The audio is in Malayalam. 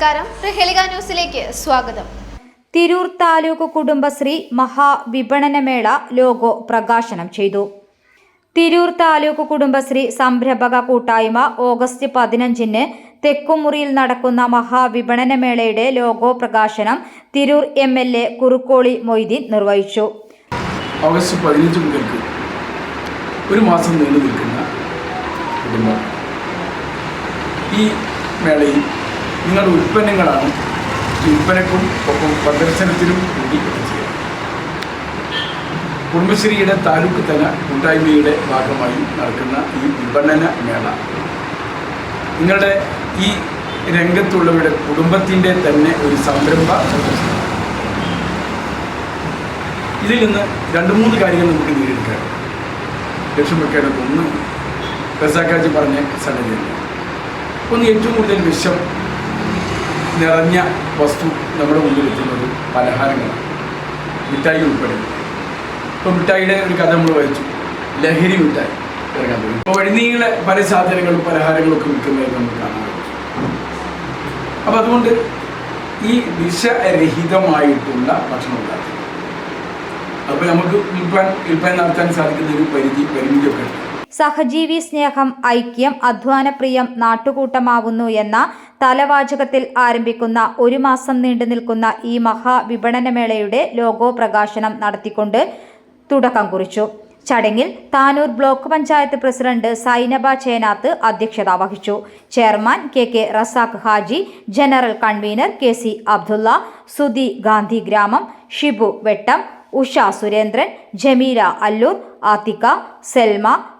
നമസ്കാരം. പ്രഹേളിക ന്യൂസിലേക്ക് സ്വാഗതം. തിരൂർ താലൂക്ക് കുടുംബശ്രീ മഹാവിപണനമേള ലോഗോ പ്രകാശനം ചെയ്തു. തിരൂർ താലൂക്ക് കുടുംബശ്രീ സംരംഭക കൂട്ടായ്മ ഓഗസ്റ്റ് പതിനഞ്ചിന് തെക്കുമുറിയിൽ നടക്കുന്ന മഹാവിപണനമേളയുടെ ലോഗോ പ്രകാശനം Tirur M L A Kurukkoli Moideen നിർവഹിച്ചു. ഓഗസ്റ്റ് പതിനഞ്ച് മുതൽക്ക് ഒരു മാസം നീണ്ടു നിൽക്കുന്ന കുടുംബം. ഈ മേളയിൽ നിങ്ങളുടെ ഉൽപ്പന്നങ്ങളാണ് വിൽപ്പനക്കും ഒപ്പം പ്രദർശനത്തിനും വേണ്ടി കുടുംബശ്രീയുടെ താലൂക്ക് തല കൂട്ടായ്മയുടെ ഭാഗമായി നടക്കുന്ന ഈ വിപണന മേള. നിങ്ങളുടെ ഈ രംഗത്തുള്ളവരുടെ കുടുംബത്തിന്റെ തന്നെ ഒരു സംരംഭ ഇതിൽ നിന്ന് രണ്ട് മൂന്ന് കാര്യങ്ങൾ നമുക്ക് നേടിയെടുക്കാം ലക്ഷ്യം വെക്കേണ്ടത് ഒന്ന് റസാക്കാജി പറഞ്ഞ സംഗതിയല്ല ഒന്ന് ഏറ്റവും കൂടുതൽ വിഷം നിറഞ്ഞ വസ്തു നമ്മുടെ മുമ്പിൽ എത്തുന്നത് പലഹാരങ്ങളാണ്. മിഠായി ഉൾപ്പെടെ. ഇപ്പോൾ മിഠായിയുടെ ഒരു കഥ നമ്മൾ വായിച്ചു. ലഹരി മിഠായി ഇറങ്ങാൻ തുടങ്ങി. ഇപ്പോൾ വഴിനീളെ പല സാധനങ്ങളും പലഹാരങ്ങളും ഒക്കെ വിൽക്കുന്നത് നമ്മൾ കാണാൻ പറ്റും. അപ്പോൾ അതുകൊണ്ട് ഈ വിഷരഹിതമായിട്ടുള്ള ഭക്ഷണം ഉണ്ടാക്കുക അപ്പോൾ നമുക്ക് വിൽപ്പാൻ വിൽപ്പാൻ നടത്താൻ സാധിക്കുന്ന ഒരു പരിധി പരിമിതിയൊക്കെ ഉണ്ട്. സഹജീവി സ്നേഹം ഐക്യം അധ്വാനപ്രിയം നാട്ടുകൂട്ടമാവുന്നു എന്ന തലവാചകത്തിൽ ആരംഭിക്കുന്ന ഒരു മാസം നീണ്ടു നിൽക്കുന്ന ഈ മഹാവിപണനമേളയുടെ ലോഗോ പ്രകാശനം നടത്തിക്കൊണ്ട് തുടക്കം കുറിച്ചു. ചടങ്ങിൽ താനൂർ ബ്ലോക്ക് പഞ്ചായത്ത് പ്രസിഡന്റ് സൈനബ ചേനാത്ത് അധ്യക്ഷത വഹിച്ചു. Chairman K K Razak Haji general convener K C Abdulla Sudhi Gandhi ഗ്രാമം ഷിബു വെട്ടം ഉഷ സുരേന്ദ്രൻ ജമീല അല്ലൂർ ആത്തിക്ക സെൽമ